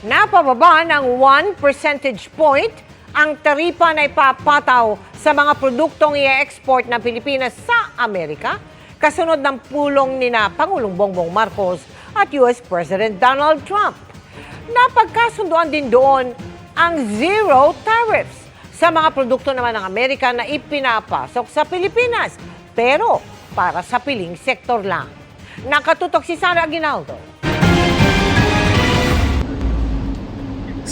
Napababa ng 1 percentage point ang taripa na ipapataw sa mga produktong i-export ng Pilipinas sa Amerika kasunod ng pulong ni na Pangulong Bongbong Marcos at US President Donald Trump. Napagkasunduan din doon ang zero tariffs sa mga produkto naman ng Amerika na ipinapasok sa Pilipinas pero para sa piling sektor lang. Nakatutok si Sara Aguinaldo.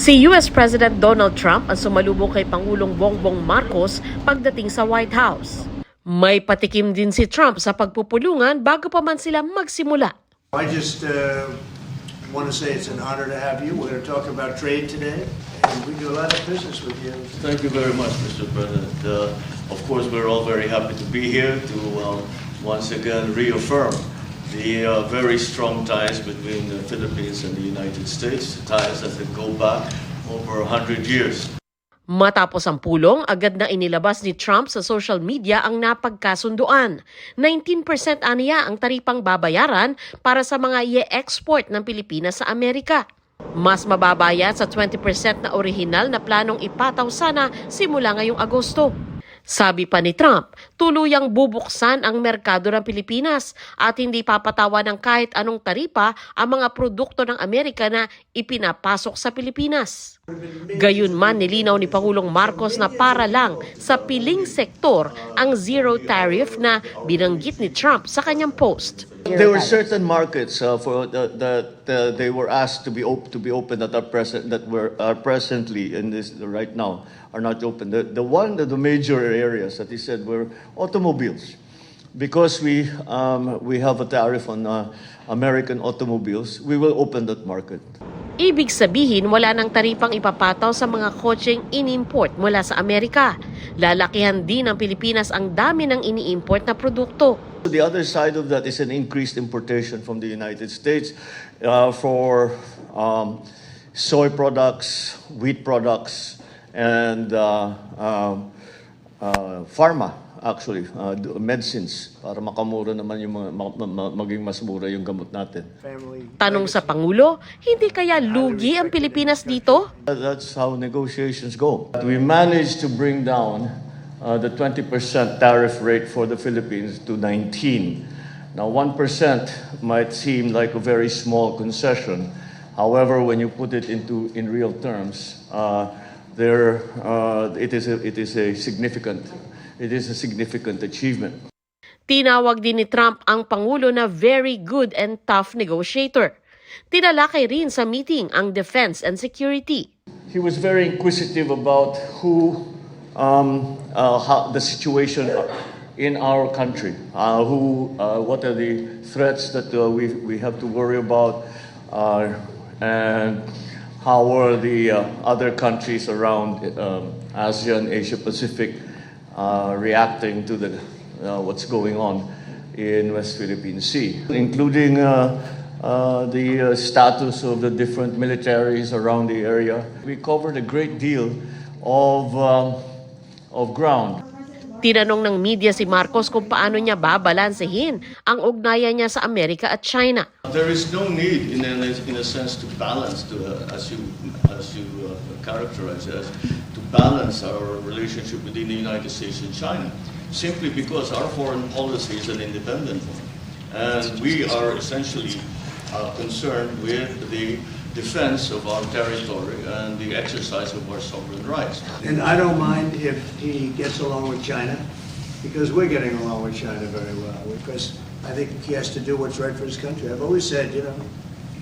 Si US President Donald Trump ang sumalubong kay Pangulong Bongbong Marcos pagdating sa White House. May patikim din si Trump sa pagpupulungan bago pa man sila magsimula. I just uh, want to say it's an honor to have you. We're going to talk about trade today, and we do a lot of business with you. Thank you very much, Mr. President. Uh, Of course, we're all very happy to be here to um, once again reaffirm the uh, very strong ties between the Philippines and the United States, ties that go back over 100 years. Matapos ang pulong, agad na inilabas ni Trump sa social media ang napagkasunduan. 19% aniya ang taripang babayaran para sa mga i-export ng Pilipinas sa Amerika. Mas mababaya sa 20% na orihinal na planong ipataw sana simula ngayong Agosto. Sabi pa ni Trump, tuluyang bubuksan ang merkado ng Pilipinas at hindi papatawan ng kahit anong taripa ang mga produkto ng Amerika na ipinapasok sa Pilipinas. Gayunman nilinaw ni Pangulong Marcos na para lang sa piling sektor ang zero tariff na binanggit ni Trump sa kanyang post. There were certain markets uh, for the, that uh, they were asked to be op- to be open that are present that were are presently in this right now are not open. The the one the, the major areas that he said were automobiles, because we um, we have a tariff on uh, American automobiles. We will open that market. Ibig sabihin, wala nang taripang ipapataw sa mga kotseng in-import mula sa Amerika. Lalakihan din ng Pilipinas ang dami ng ini-import na produkto. The other side of that is an increased importation from the United States uh, for um, soy products, wheat products, and uh, um, uh, pharma, actually, uh, medicines, para makamura naman yung mga, ma- ma- ma- maging mas mura yung gamot natin. Tanong sa Pangulo, hindi kaya lugi ang Pilipinas dito? That's how negotiations go. We managed to bring down uh, the 20% tariff rate for the Philippines to 19. Now, 1% might seem like a very small concession. However, when you put it into in real terms, uh, there uh, it is a, it is a significant it is a significant achievement. Tinawag din ni Trump ang Pangulo na very good and tough negotiator. Tinalakay rin sa meeting ang defense and security. He was very inquisitive about who, um, uh, how, the situation in our country, uh, who, uh, what are the threats that uh, we, we have to worry about, uh, and how are the uh, other countries around um, ASEAN, Asia Pacific uh, reacting to the, uh, what's going on in West Philippine Sea, including uh, uh, the uh, status of the different militaries around the area. We covered a great deal of, um, of ground. Tinanong ng media si Marcos kung paano niya babalansehin ang ugnayan niya sa Amerika at China. There is no need, in a, in a sense, to balance, to, uh, as you, as you uh, characterize it, to balance our relationship between the United States and China, simply because our foreign policy is an independent one. And we are essentially uh, concerned with the defense of our territory and the exercise of our sovereign rights. And I don't mind if he gets along with China, because we're getting along with China very well. Because I think he has to do what's right for his country. I've always said, you know,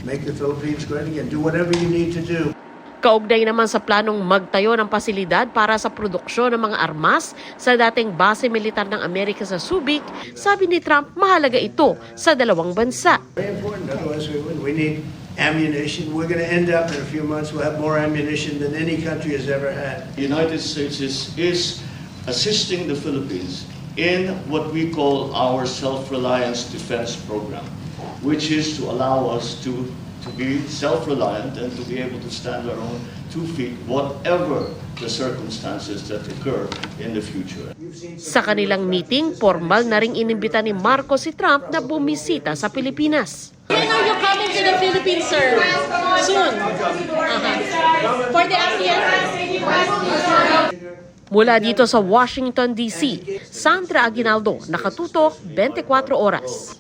make the Philippines great again. Do whatever you need to do. Kaugnay naman sa planong magtayo ng pasilidad para sa produksyon ng mga armas sa dating base militar ng Amerika sa Subic, sabi ni Trump mahalaga ito sa dalawang bansa. We need ammunition. We're going to end up in a few months, we'll have more ammunition than any country has ever had. The United States is, is assisting the Philippines in what we call our self-reliance defense program, which is to allow us to, to be self-reliant and to be able to stand our own two feet, whatever the circumstances that occur in the future. Sa kanilang meeting, formal na ring inimbita ni Marcos si Trump na bumisita sa Pilipinas. When are you coming to the Philippines, sir? Soon. Uh-huh. For the ASEAN? Mula dito sa Washington, D.C., Sandra Aguinaldo, Nakatutok, 24 Oras.